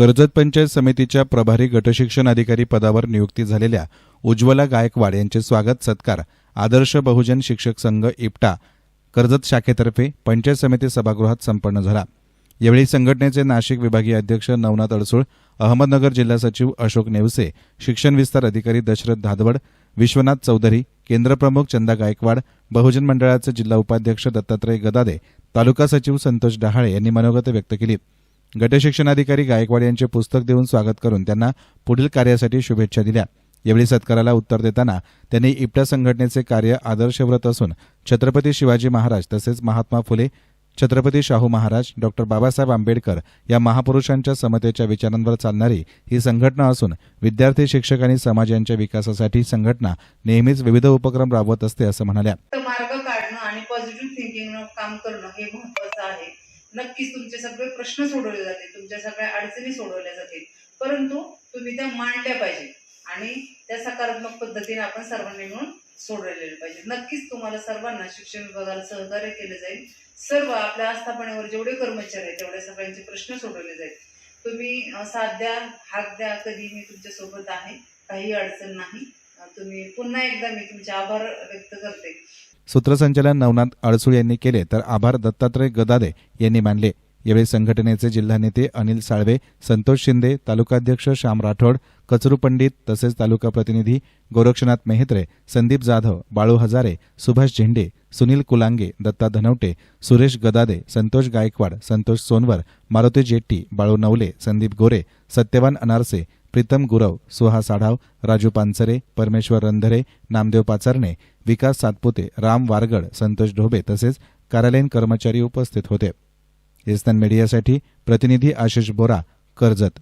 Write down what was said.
कर्जत पंचायत समितीच्या प्रभारी गटशिक्षण अधिकारी पदावर नियुक्ती झालेल्या उज्ज्वला गायकवाड यांचे स्वागत सत्कार आदर्श बहुजन शिक्षक संघ इप्टा कर्जत शाखेतर्फे पंचायत समिती सभागृहात संपन्न झाला. यावेळी संघटनेचे नाशिक विभागीय अध्यक्ष नवनाथ अडसूळ अहमदनगर जिल्हा सचिव अशोक नेवसे शिक्षण विस्तार अधिकारी दशरथ धादवड विश्वनाथ चौधरी केंद्रप्रमुख चंदा गायकवाड बहुजन मंडळाचे जिल्हा उपाध्यक्ष दत्तात्रय गदादे तालुका सचिव संतोष डहाळे यांनी मनोगत व्यक्त केली. गटशिक्षणाधिकारी गायकवाड यांचे पुस्तक देऊन स्वागत करून त्यांना पुढील कार्यासाठी शुभेच्छा दिल्या. यावेळी सत्काराला उत्तर देताना त्यांनी इप्टा संघटनेचे कार्य आदर्शव्रत असून छत्रपती शिवाजी महाराज तसेच महात्मा फुले छत्रपती शाहू महाराज डॉक्टर बाबासाहेब आंबेडकर या महापुरुषांच्या समतेच्या विचारांवर चालणारी ही संघटना असून विद्यार्थी शिक्षक आणि समाज यांच्या विकासासाठी संघटना नेहमीच विविध उपक्रम राबवत असते असं म्हणाल्या. मार्ग काढणं आणि पॉझिटिव्ह थिंकिंग काम करणं हे महत्वाचं आहे. नक्कीच तुमचे सगळे प्रश्न सोडवले जातील तुमच्या सगळ्या अडचणी सोडवल्या जातील. परंतु तुम्ही त्या मांडल्या पाहिजे आणि त्या सकारात्मक पद्धतीने आपण सर्वांनी मिळून सोडवलेले पाहिजे. नक्कीच तुम्हाला सर्वांना शिक्षण विभागाला सहकार्य केले जाईल. सर्व आपल्या आस्थापनेवर जेवढे कर्मचारी आहेत तेवढे सगळ्यांचे प्रश्न सोडवले जाईल. तुम्ही साथ द्या हात द्या कधी मी तुमच्यासोबत आहे काही अडचण नाही. तुम्ही पुन्हा एकदा मी तुमचे आभार व्यक्त करते. सूत्रसंचालन नवनाथ अडसूळ यांनी केले तर आभार दत्तात्रय गदादे यांनी मानले. यावेळी संघटनेचे जिल्हा नेते अनिल साळवे संतोष शिंदे तालुकाध्यक्ष श्याम राठोड कचरू पंडित तसेच तालुका प्रतिनिधी गोरक्षनाथ मेहत्रे संदीप जाधव बाळू हजारे सुभाष झेंडे सुनील कुलांगे दत्ता धनवटे सुरेश गदादे संतोष गायकवाड संतोष सोनवर मारुती जेट्टी बाळू नवले संदीप गोरे सत्यवान अनारसे प्रीतम गुरव सुहा साढाव राजू पानसरे परमेश्वर रंधरे नामदेव पाचारणे विकास सातपुते राम वारगड संतोष ढोबे तसेच कार्यालयीन कर्मचारी उपस्थित होते. इस्तान मीडियासाठी प्रतिनिधी आशिष बोरा कर्जत.